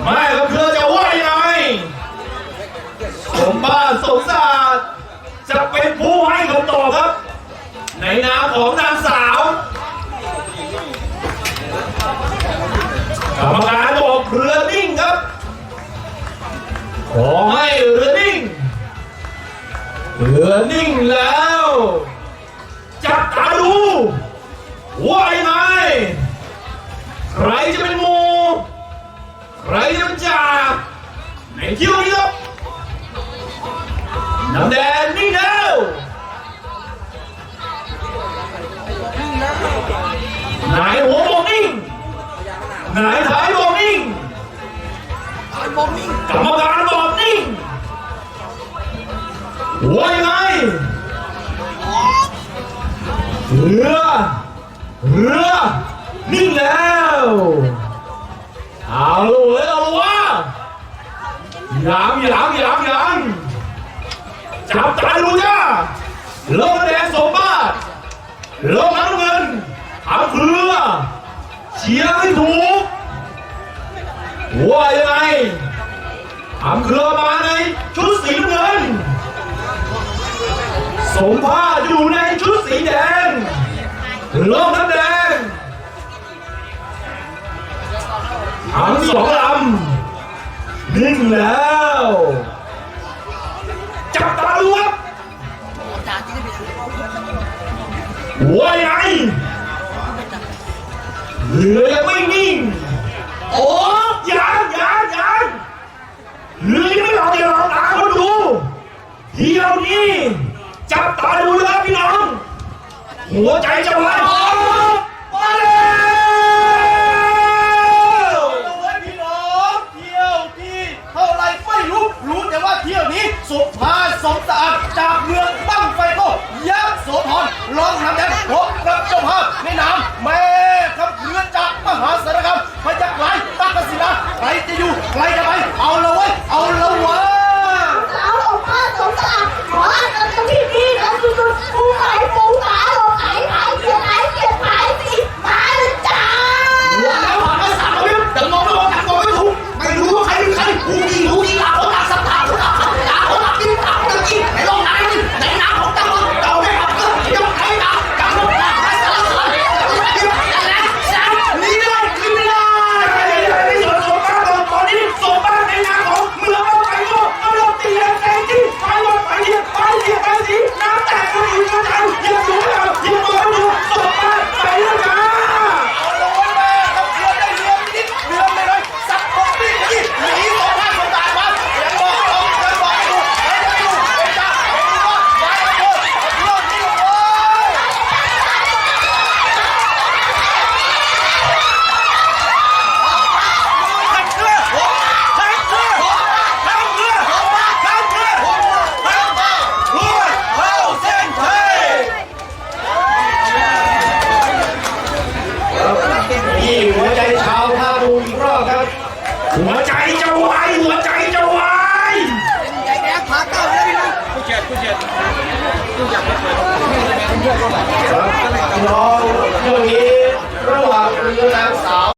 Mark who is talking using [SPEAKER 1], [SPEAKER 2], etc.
[SPEAKER 1] แม่กับเธอจะว่ายังไงสมบ้านสมศาสตร์จะเป็นผู้ให้คำตอบครับ ในนามของนางสาวกรรมการบอกเรือนิ่งครับ ขอให้เรือนิ่ง เรือนิ่งแล้ว จับตาดูว่ายังไงใครจะเป็นมู ใครจะเป็นจ่าในเที่ยวนี้ครับน้ำแดงนิ่งแล้วนายหัวบอกนิ่งนายท้ายบอกนิ่งกรรมการบอกนิ่งว่ายังไงเรือ เรือ นิ่งแล้ว เอาเลยเอาวะยังหยังหยังหยังจับตาดูจ้าโลกแดงสมบัติโลกน้ำเงินทำเรือเชียร์ให้ถูกว่ายังไงทำเครือมาในชุดสีเงิน สมภาอยู่ในชุดสีแดงโลกำนิ่งแล้ว จับตาดูครับว่ายังไงเรือยังไม่นิ่ง โอ้ยังยังยังเรือยังไม่หลอกอย่าหลอกตาเขาดูเที่ยวนี้ จับตาดูนะครับพี่น้อง หัวใจจะวายมาแล้ว
[SPEAKER 2] เอาไว้พี่น้องเที่ยวที่เท่าไรไม่รู้รู้แต่ว่าเที่ยวนี้สุภาพสมสะอาดจากเมืองบั้งไฟโก้ยักษ์โสธ รลองทำแดงพบกับเจ้าภาพในนามแม่ครับเรือจากมหาสารคามพยักไหลตักกศิลาใครจะอยู่ใครจะไป เอาละไว้ยเอาละวะ
[SPEAKER 3] สาวองค์พระสงฆ์สะอาดขอให้เราจะพี่พี่กันสุดๆปูไข่ปูขาหลอกไข่ไข่เกียร์ไข่เกียร์ไข่สิมาเลยจ้า
[SPEAKER 2] หัวแล้วผ่านมาสามวิแต่มองไม่มองจับมองไม่ถูกไม่รู้ว่าใครเป็นใครรู้ดีรู้ดีหลักคนหลักสัตว์รู้หลักสัตว์หลักคนหลักที่หลักคนจริงในโลกไหนนี่ในน้ำของตะวันเราไม่ขับเคลื่อนยังไงนะกับโลกหน้าและสารสารนี่ได้ขึ้นไม่ได้
[SPEAKER 1] นี่ส่วนสมบ้านก่อนตอนนี้สมบ้านในนามของเมืองเราไปโลกเอาเราตีแรงแรงที่ไปหมดไปเรียไปเรียไปสีน้ำแตกก็อยู่กันยังอยู่แล้วยังมองดูสมบ้านไปแล้วจ้า
[SPEAKER 2] เอาละวะแม่เราเรือได้เรือนิดเรือไม่เลยสักคนนี่นี่หนีสองพันสองตามาเสียงบอกเราเสียงบอกดูใครจะอยู่เป็นจ้าเป็นว่าไปกันเถอะเรือนี่เลย
[SPEAKER 1] ทั้งเรือทั้งเรือทั้งเรือทั้งเรือทั้งรวยเข้าเส้นชัยนี่หัวใจชาวท่าตูอีกรอบ ครับหัวใจจะวายหัวใจจะวาย
[SPEAKER 2] น้องเรื่องนี้ระหว่างเรือนางสาว